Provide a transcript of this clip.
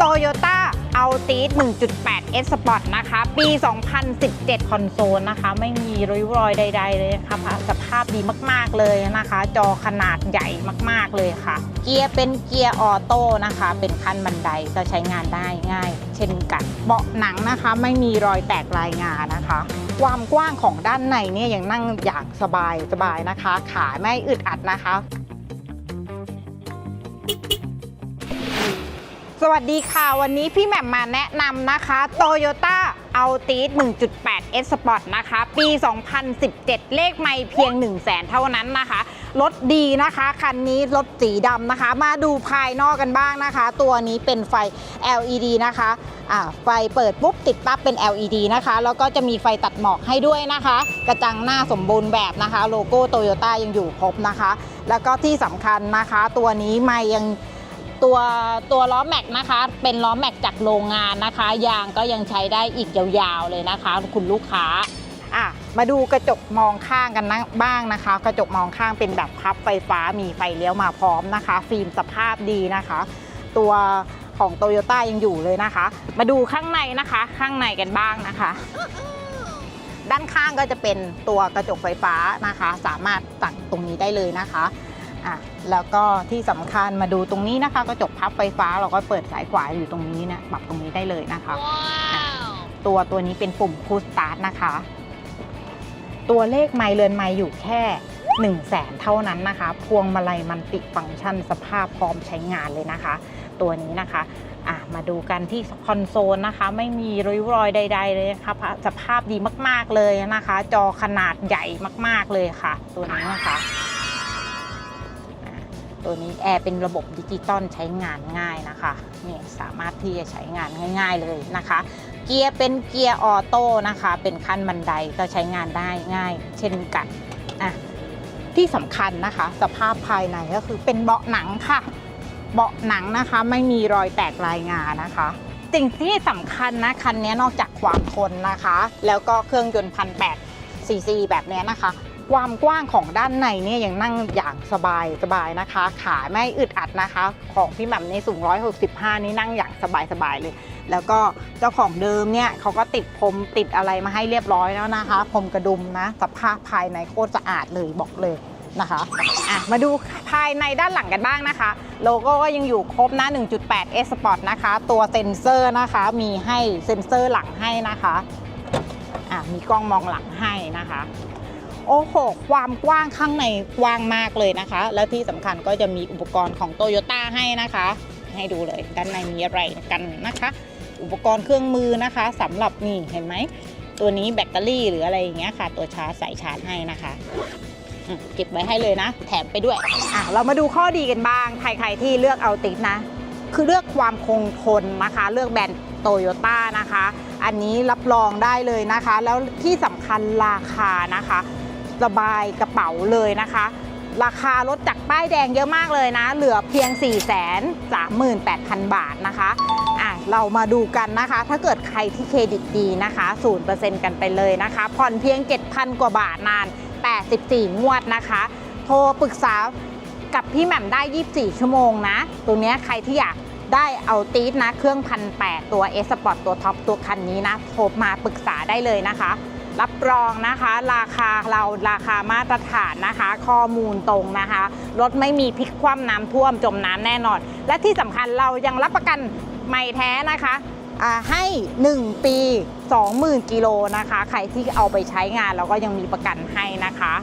Toyota a l t i s 1.8 S Sport นะคะ ปี 2017 คอนโซลนะคะ ไม่มีริ้วรอยใด ๆ เลยนะคะสภาพดีมากๆเลยนะคะ จอขนาดใหญ่มากๆเลยค่ะ เกียร์เป็นเกียร์ออโต้นะคะ เป็นคันบันไดก็ใช้งานได้ง่าย เช่นกัน เบาะหนังนะคะ ไม่มีรอยแตกลายงานะคะ ความกว้างของด้านในเนี่ยยังนั่งอย่างสบายสบายนะคะ ขาไม่อึดอัดนะคะ สวัสดีค่ะวันนี้พี่แหม่มมาแนะนำนะคะ Toyota a l t i s 1.8 S Sport นะคะ ปี 2017 เลขไม่เพียง 1 0 0 0 0แสนเท่านั้นนะคะ รถดีนะคะ คันนี้รถสีดำนะคะ มาดูภายนอกกันบ้างนะคะ ตัวนี้เป็นไฟ LED นะคะไฟเปิดปุ๊บติดปั๊บเป็น LED นะคะ แล้วก็จะมีไฟตัดหมอกให้ด้วยนะคะ กระจังหน้าสมบูรณ์แบบนะคะ โลโก้โตโยต้ายังอยู่ครบนะคะ แล้วก็ที่สำคัญนะคะ ตัวนี้ไม่ยัง ตัวตัวล้อแม็กนะคะ เป็นล้อแม็กจากโรงงานนะคะ ยางก็ยังใช้ได้อีกยาวๆเลยนะคะ คุณลูกค้าอะมาดูกระจกมองข้างกันนะบ้างนะคะ กระจกมองข้างเป็นแบบพับไฟฟ้ามีไฟเลี้ยวมาพร้อมนะคะ ฟิล์มสภาพดีนะคะ ตัวของโตโยต้ายังอยู่เลยนะคะ มาดูข้างในนะคะ ข้างในกันบ้างนะคะ ด้านข้างก็จะเป็นตัวกระจกไฟฟ้านะคะ สามารถตัดตรงนี้ได้เลยนะคะ อะแล้วก็ที่สำคัญมาดูตรงนี้นะคะกระจกพับไฟฟ้าเราก็เปิดสายขวาอยู่ตรงนี้เนี่ยปรับตรงนี้ได้เลยนะคะอะตัวตัวนี้เป็นปุ่มคูสตาร์ทนะคะ ตัวเลขไมล์เรือนไมล์อยู่แค่1 0 0 0 0แสนเท่านั้นนะคะ พวงมาลัยมันติฟังก์ชันสภาพพร้อมใช้งานเลยนะคะ ตัวนี้นะคะอะมาดูกันที่คอนโซลนะคะ ไม่มีริ้วรอยใด ๆ เลยนะคะสภาพดีมากๆเลยนะคะ จอขนาดใหญ่มากๆเลยค่ะ ตัวนี้นะคะ ตัวนี้แอร์เป็นระบบดิจิตอลใช้งานง่ายนะคะเนี่ยสามารถที่จะใช้งานง่าย ๆเลยนะคะ เกียร์เป็นเกียร์ออโต้นะคะ เป็นขั้นบันไดก็ใช้งานได้ง่าย เช่นกันอะที่สำคัญนะคะ สภาพภายในก็คือเป็นเบาะหนังค่ะ เบาะหนังนะคะไม่มีรอยแตกลายงานะคะสิ่งที่สำคัญนะคันนี้นอกจากความทนนะคะ แล้วก็เครื่องยนต์พันแปดซีซีแบบนี้นะคะ ความกว้างของด้านในเนี่ยยังนั่งอย่างสบายสบายนะคะ ขาไม่อึดอัดนะคะ ของพี่แหม่มในสูง 165 นี่นั่งอย่างสบายสบายเลย แล้วก็เจ้าของเดิมเนี่ยเขาก็ติดพรมติดอะไรมาให้เรียบร้อยแล้วนะคะพรมกระดุมนะสภาพภายในโคตรสะอาดเลยบอกเลยนะคะอะมาดูภายในด้านหลังกันบ้างนะคะ โลโก้ก็ยังอยู่ครบนะ 1.8 S Sport นะคะ ตัวเซ็นเซอร์นะคะ มีให้เซ็นเซอร์หลังให้นะคะอะมีกล้องมองหลังให้นะคะ โอ้โห ความกว้างข้างในกว้างมากเลยนะคะ แล้วที่สำคัญก็จะมีอุปกรณ์ของโตโยต้าให้นะคะ ให้ดูเลยด้านในมีอะไรกันนะคะ อุปกรณ์เครื่องมือนะคะสำหรับนี่เห็นไหม ตัวนี้แบตเตอรี่หรืออะไรอย่างเงี้ยค่ะ ตัวชาร์จใส่ชาร์จให้นะคะเก็บไว้ให้เลยนะ แถมไปด้วยอะเรามาดูข้อดีกันบ้างใครๆที่เลือกเอาติดนะ คือเลือกความคงทนนะคะ เลือกแบรนด์โตโยต้านะคะ อันนี้รับรองได้เลยนะคะ แล้วที่สำคัญราคานะคะ สบายกระเป๋าเลยนะคะ ราคารถจากป้ายแดงเยอะมากเลยนะ เหลือเพียง 4 3 8 0 0 0 บาทนะคะอะเรามาดูกันนะคะ ถ้าเกิดใครที่เครดิตดีนะคะ0%กันไปเลยนะคะ ผ่อนเพียง 7,000 กว่าบาทนาน 84 งวดนะคะ โทรปรึกษากับพี่แหม่มได้ 24 ชั่วโมงนะตัวนี้ใครที่อยากได้เอาตีสนะ เครื่องพันแตัว S Sport ตัวท็อปตัวคันนี้นะ โทรมาปรึกษาได้เลยนะคะ รับรองนะคะ ราคาเราราคามาตรฐานนะคะ ข้อมูลตรงนะคะรถไม่มีพลิกคว่ำน้ำท่วมจมน้ำแน่นอน และที่สำคัญเรายังรับประกันใหม่แท้นะคะให้ 1 ปี 20,000 กิโลนะคะ ใครที่เอาไปใช้งานเราก็ยังมีประกันให้นะคะ